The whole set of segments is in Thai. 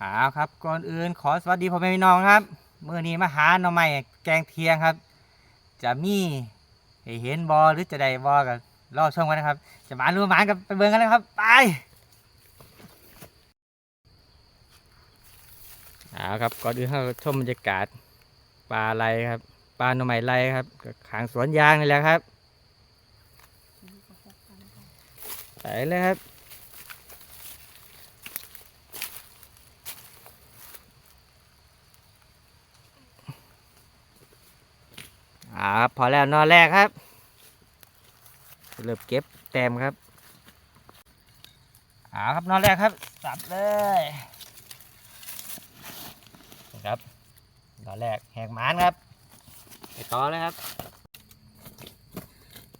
อ้าวครับก่อนอื่นขอสวัสดีพ่อแม่พี่น้องครับเมื่อนี้มาหาหน่อไม้แกงเทียงครับ จะมีเห็นบอหรือจะได้บอกันรอชมกันนะครับ จะหมาหรือบ่หมากันไปเบิ่งกันเลยครับ ไปเอ้าวครับก่อนอื่นเราชมบรรยากาศปลาไหลครับปลาหน่อไม้ไหลครับก็ขางสวนยางนี่แหละครับไปเลยครับ อาครับพอแล้วนอนแรกครับ เริ่มเก็บแต้มครับอาครับนอนแรกครับ สับเลยนะครับนอนแรกแหกหมานครับไปต่อเลยครับ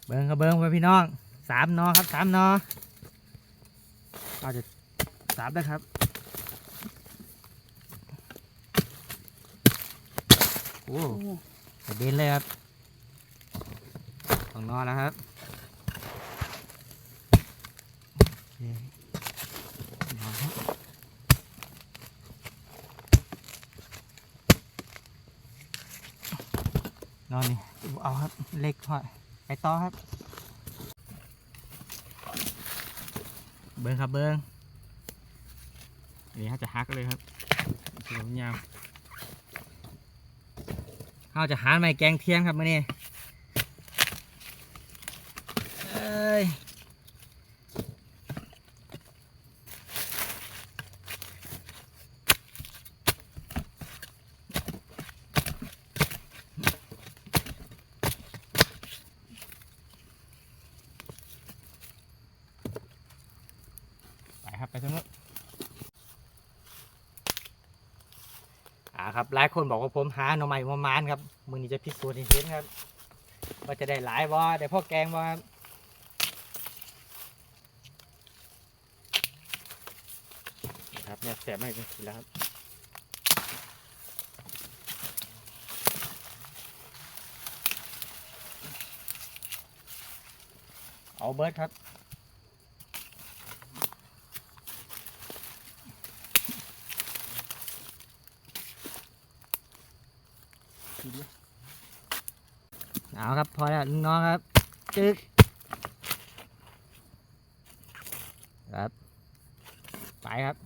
เบิ้งครับเบิ้งไปพี่น้องสามนอครับสามนอเราจะสับได้ครับโอ้กระเด็นเลยครับ ต้องนอนแล้วครับนอนครับนอนนี่เอาครับ เล็กพอไปต่อครับ เบิ้งครับเบิ้งนี่เขาจะฮักเลยครับเสียวยาวเขาจะหาไม้แกงเทียงครับมื่อนี้ เอ้ย ไปครับ ไปตรงนู้นอ่าครับหลายคนบอกว่าผมหาหน่อไม้มามานครับ มือนี้จะพิสูจน์ให้เห็นครับว่าจะได้หลายบ่ได้พ่อแกงบ่ครับ ครับเนี่ยแสบมากเลยแล้วครับเอาเบิร์ดครับเอาครับ พอแล้วลุงน้องครับ จึ๊กครับ ไปครับ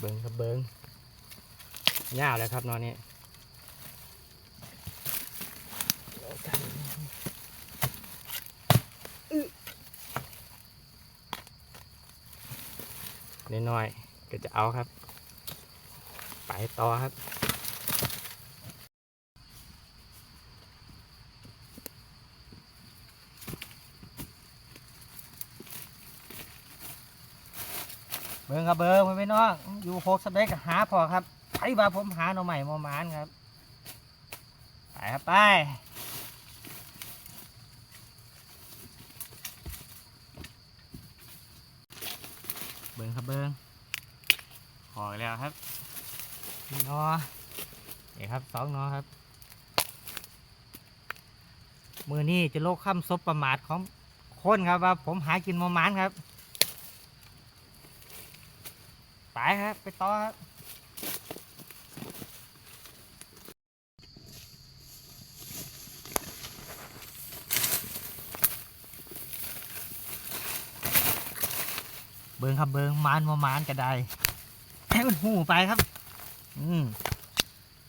เบิ้งครับเบิ้งยาวแล้วครับนอนนี้น้อยๆก็จะเอาครับ ไปต่อครับ เบิ้งครับเบิ้งพี่น้องอยู่โคกสเด็กหาพอครับไปว่าผมหาหน่อใหม่มอมานครับไปครับไปเบิ้งครับเบิ้งขอแล้วครับนี่นอนี่ครับสองนอครับมือนี้จะโลกข้ามซบประมาทของคนครับว่าผมหากินมอมานครับ ไปครับ ไปต่อครับเบิงครับเบิงมานมามานก็ได้ให้มันหูไปครับ อืม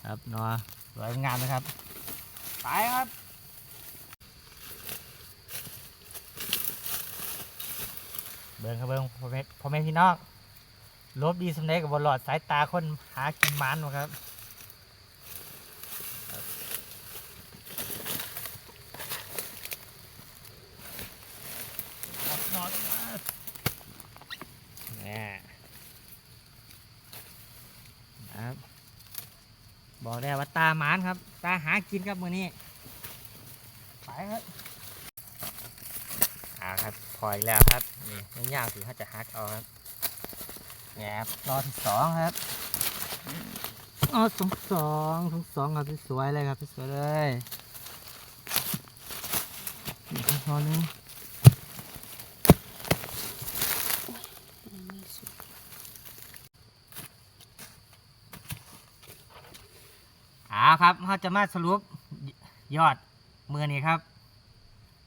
ครับนอสวยงามนะครับ ไปครับเบิงครับเบิงพ่อแม่พ่อแม่พี่น้อง ลบดีสำเร็จกับบอลลอดสายตาคนหากินมันวะครับนอนมาเนี่ยครับ บอกได้ว่าตาหมานครับ ตาหากินครับมือนี้ ไปครับอ่าครับ พออีกแล้วครับ นี่ยาวๆสิเขาจะฮักเอาครับ แอบรอที่สองครับอ๋อสองสองสองสองครับสวยเลยครับสวยเลยอีกตัวนึงเอาครับเขาจะมาสรุปยอดมือนี้ครับ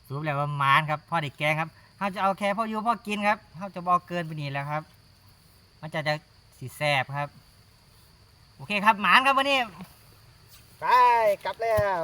สรุปแล้วประมาณครับพ่อเด็กแกงครับเขาจะเอาแค่พ่ออยู่พ่อกินครับเขาจะบอกเกินไปนี่แล้วครับ มันจะจะสีแสบครับ โอเคครับหมานครับวันนี้ ไปกลับแล้ว